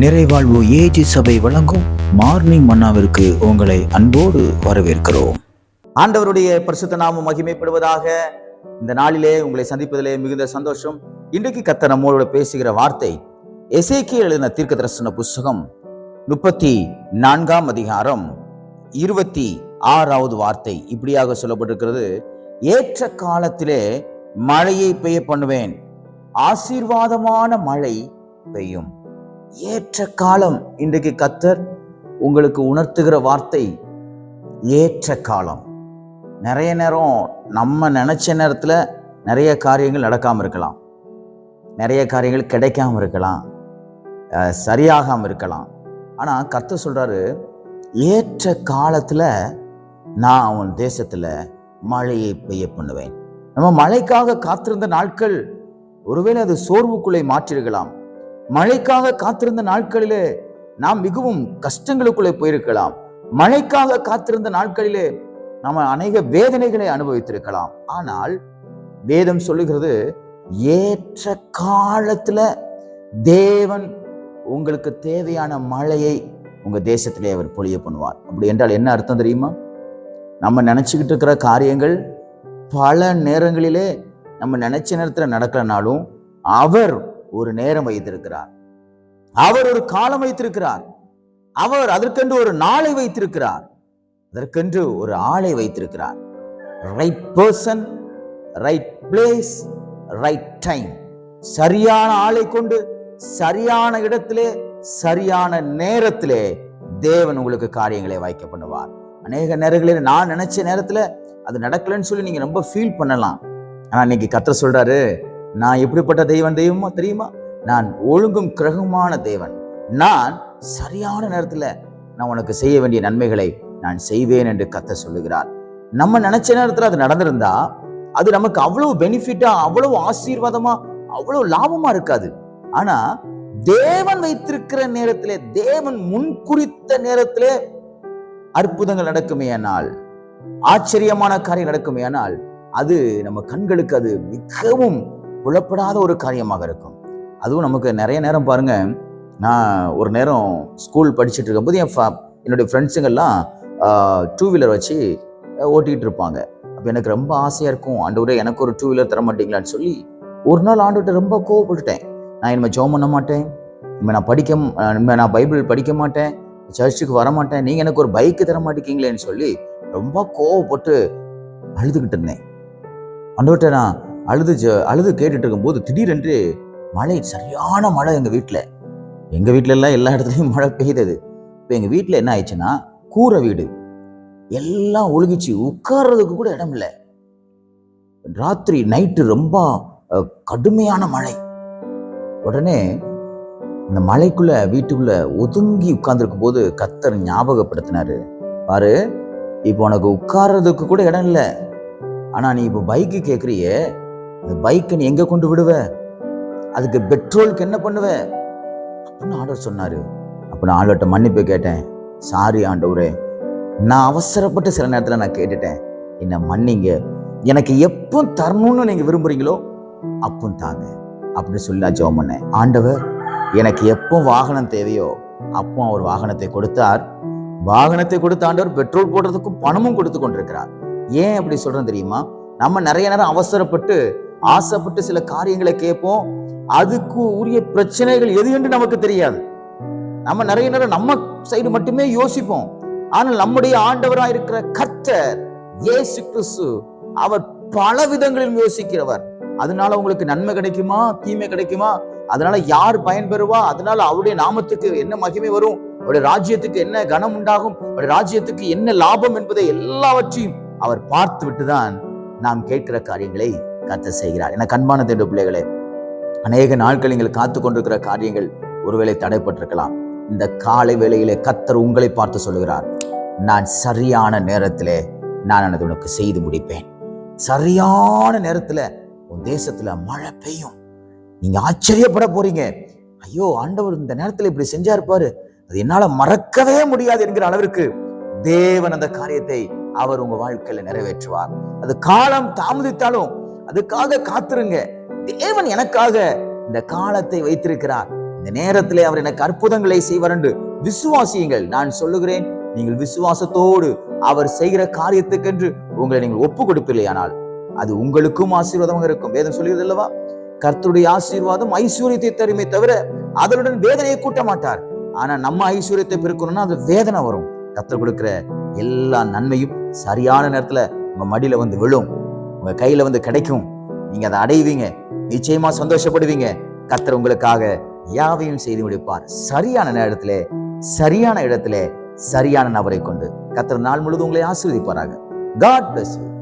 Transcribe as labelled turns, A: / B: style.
A: நிறைவாழ்வு AG சபை வழங்கும் morning மன்னாவிற்கு உங்களை அன்போடு வரவேற்கிறோம்.
B: ஆண்டவருடைய பரிசுத்த நாமம் மகிமைப்படுவதாக இந்த நாளிலே உங்களை சந்திப்பதிலே மிகுந்த சந்தோஷம். இன்றைக்கு கத்த நம்மளோட பேசுகிற வார்த்தை எசேக்கியேல் எழுதின தீர்க்க தரிசன புஸ்தகம் முப்பத்தி நான்காம் அதிகாரம் இருபத்தி ஆறாவது வார்த்தை. இப்படியாக சொல்லப்பட்டிருக்கிறது ஏற்ற காலத்திலே மழையை பெய்ய பண்ணுவேன் ஆசீர்வாதமான மழை பெய்யும். ஏற்ற காலம் இன்றைக்கு கத்தர் உங்களுக்கு உணர்த்துகிற வார்த்தை ஏற்ற காலம். நிறைய நேரம் நம்ம நினச்ச நேரத்தில் நிறைய காரியங்கள் நடக்காமல் இருக்கலாம். நிறைய காரியங்கள் கிடைக்காம இருக்கலாம். சரியாகாமல் இருக்கலாம். ஆனால் கர்த்தர் சொல்கிறாரு ஏற்ற காலத்தில் நான் உன் தேசத்தில் மழையை பெய்ய பண்ணுவேன். நம்ம மழைக்காக காத்திருந்த நாட்கள் ஒருவேளை அது சோர்வுக்குள்ளே மாற்றிருக்கலாம். மழைக்காக காத்திருந்த நாட்களிலே நாம் மிகவும் கஷ்டங்களுக்குள்ளே போயிருக்கலாம். மழைக்காக காத்திருந்த நாட்களிலே நாம் அநேக வேதனைகளை அனுபவித்திருக்கலாம். ஆனால் வேதம் சொல்லுகிறது ஏற்ற காலத்துல தேவன் உங்களுக்கு தேவையான மழையை உங்க தேசத்திலே அவர் பொழிய பண்ணுவார். அப்படி என்றால் என்ன அர்த்தம் தெரியுமா? நம்ம நினச்சிக்கிட்டு இருக்கிற காரியங்கள் பல நேரங்களிலே நம்ம நினைச்ச நேரத்தில் நடக்கலனாலும் அவர் ஒரு நேரம் வைத்திருக்கிறார். அவர் ஒரு காலம் வைத்திருக்கிறார். அவர் அதற்கென்று ஒரு நாளை வைத்திருக்கிறார். அதற்கென்று ஒரு ஆளை வைத்திருக்கிறார். Right person right place right time சரியான ஆளை கொண்டு சரியான இடத்திலே சரியான நேரத்திலே தேவன் உங்களுக்கு காரியங்களை வாய்க்க பண்ணுவார். அநேக நேரங்களில் நான் நினைச்ச நேரத்தில் அது நடக்கலைன்னு சொல்லி நீங்கள் ரொம்ப ஃபீல் பண்ணலாம். ஆனால் இன்னைக்கு கத்த சொல்றாரு நான் எப்படிப்பட்ட தெய்வம் தெய்வமா தெரியுமா? நான் ஒழுங்கும் கிரகமான தேவன் நான் சரியான நேரத்தில் நான் உனக்கு செய்ய வேண்டிய நன்மைகளை நான் செய்வேன் என்று கத்த சொல்லுகிறார். நம்ம நினைச்ச நேரத்தில் அது நடந்திருந்தா அது நமக்கு அவ்வளவு பெனிஃபிட்டா அவ்வளவு ஆசீர்வாதமா அவ்வளவு லாபமா இருக்காது. ஆனா தேவன் வைத்திருக்கிற நேரத்திலே தேவன் முன்குறித்த நேரத்திலே அற்புதங்கள் நடக்குமேயானால் ஆச்சரியமான காரியம் நடக்குமேயானால் அது நம்ம கண்களுக்கு அது மிகவும் புலப்படாத ஒரு காரியமாக இருக்கும். அதுவும் நமக்கு நிறைய நேரம் பாருங்கள் நான் ஒரு நேரம் ஸ்கூல் படிச்சுட்டு இருக்கும்போது என் ஃபா என்னுடைய ஃப்ரெண்ட்ஸுங்கெல்லாம் டூ வீலர் வச்சு ஓட்டிக்கிட்டு ஓட்டிகிட்டு இருப்பாங்க. அப்போ எனக்கு ரொம்ப ஆசையாக இருக்கும் ஆண்டவரே எனக்கு ஒரு டூ வீலர் தர மாட்டீங்களான்னு சொல்லி ஒரு நாள் ஆண்டுகிட்ட ரொம்ப கோவப்பட்டுட்டேன். நான் இனிமேல் ஜோம் பண்ண மாட்டேன். இனிமேல் நான் படிக்க இனிமேல் நான் பைபிள் படிக்க மாட்டேன். சர்ச்சுக்கு வர மாட்டேன். நீங்கள் எனக்கு ஒரு பைக்கு தர மாட்டேங்கிங்களேன்னு சொல்லி ரொம்ப கோவப்பட்டு அழுதுகிட்டு இருந்தேன். ஆண்டவர்கிட்ட நான் அழுது ஜ- அழுது கேட்டுட்டு இருக்கும்போது திடீரென்று மழை சரியான மழை எங்கள் வீட்டில் எங்கள் வீட்டிலலாம் எல்லா இடத்துலையும் மழை பெய்தது. இப்போ எங்கள் வீட்டில் என்ன ஆயிடுச்சுன்னா கூரை வீடு. எல்லாம் ஒழுகிச்சு. உட்கார்றதுக்கு கூட இடம் இல்லை. ராத்திரி நைட்டு ரொம்ப கடுமையான மழை. உடனே இந்த மலைக்குள்ள வீட்டுக்குள்ள ஒதுங்கி உட்கார்ந்துருக்கும் போது கத்தர் ஞாபகப்படுத்தினாரு. பாரு இப்போ உனக்கு உட்கார்றதுக்கு கூட இடம் இல்லை. ஆனால் நீ இப்போ பைக்கு கேட்குறியே இந்த பைக்கை நீ எங்கே கொண்டு விடுவ? அதுக்கு பெட்ரோலுக்கு என்ன பண்ணுவ? அப்படின்னு ஆண்டவர் சொன்னார். அப்போ நான் ஆண்டவர்கிட்ட மன்னிப்பு கேட்டேன். சாரி ஆண்டவரே நான் அவசரப்பட்டு சில நேரத்தில் நான் கேட்டுட்டேன். என்னை மன்னிங்க. எனக்கு எப்போ தரணும்னு நீங்கள் விரும்புகிறீங்களோ அப்போ தாங்க. அப்படின்னு சொல்லி நான் ஜெபம் பண்ணேன். ஆண்டவர் எனக்கு எப்போ வாகனம் தேவையோ அப்போ அவர் வாகனத்தை கொடுத்தார். வாகனத்தை கொடுத்த ஆண்டவர் பெட்ரோல் போடுறதுக்கும் பணமும் கொடுத்து கொண்டிருக்கிறார். ஏன் அப்படி சொல்கிறேன் தெரியுமா? நம்ம நிறைய நேரம் அவசரப்பட்டு ஆசைப்பட்டு சில காரியங்களை கேட்போம். அதுக்கு உரிய பிரச்சனைகள் எது என்று நமக்கு தெரியாது. நம்ம நிறைய நேரம் நம்ம சைடு மட்டுமே யோசிப்போம். ஆனால் நம்முடைய ஆண்டவராக இருக்கிற கர்த்தர் ஏசு கிறிஸ்து அவர் பல விதங்களில் யோசிக்கிறவர். அதனால உங்களுக்கு நன்மை கிடைக்குமா? தீமை கிடைக்குமா? அதனால யார் பயன்பெறுவா? அதனால அவருடைய நாமத்துக்கு என்ன மகிமை வரும்? அவருடைய ராஜ்யத்துக்கு என்ன கனம் உண்டாகும்? அவருடைய ராஜ்யத்துக்கு என்ன லாபம் என்பதை எல்லாவற்றையும் அவர் பார்த்து விட்டுதான் நாம் கேட்கிற காரியங்களை கத்த செய்கிறார். என கண்பான தேடு பிள்ளைகளே அநேக நாட்கள் நீங்கள் காத்து கொண்டிருக்கிற காரியங்கள் ஒருவேளை தடைப்பட்டிருக்கலாம். இந்த காலை வேளையிலே கத்தர் உங்களை பார்த்து சொல்லுகிறார் நான் சரியான நேரத்திலே நான் எனது உனக்கு செய்து முடிப்பேன். சரியான நேரத்துல உன் தேசத்துல மழை பெய்யும். நீங்க ஆச்சரியப்பட போறீங்க. ஐயோ ஆண்டவர் இந்த நேரத்துல இப்படி செஞ்சா இருப்பாரு அது என்னால மறக்கவே முடியாது என்கிற அளவிற்கு தேவன் அந்த காரியத்தை அவர் உங்க வாழ்க்கையில நிறைவேற்றுவார். அது காலம் தாமதித்தாலும் அதுக்காக காத்திருங்க. தேவன் எனக்காக இந்த காலத்தை வைத்திருக்கிறார். இந்த நேரத்திலே அவர் எனக்கு அற்புதங்களை செய்வார் என்று விசுவாசியுங்கள். நான் சொல்லுகிறேன் நீங்கள் விசுவாசத்தோடு அவர் செய்கிற காரியத்துக்கென்று உங்களை நீங்கள் ஒப்பு கொடுப்பில்லையானால் அது உங்களுக்கும் ஆசீர்வாதமாக இருக்கும். வேதம் சொல்கிறது அல்லவா? கர்த்தருடைய ஆசீர்வாதம் ஐஸ்வர்யத்தை தருமே தவிர அதனுடன் வேதனையை கூட்ட மாட்டார். ஆனா நம்ம ஐஸ்வர்யத்தை பெருக்கணும்னா அது வேதனை வரும். கத்தர் கொடுக்கிற எல்லா நன்மையும் சரியான நேரத்துல உங்க மடியில வந்து விழும். உங்க கையில வந்து கிடைக்கும். நீங்க அதை அடைவீங்க. நிச்சயமா சந்தோஷப்படுவீங்க. கத்தர் உங்களுக்காக யாவையும் செய்து முடிப்பார். சரியான நேரத்திலே சரியான இடத்துல சரியான நபரை கொண்டு கத்தர் நாள் முழுவதும் உங்களை ஆசீர்வதிப்பாராக. God bless you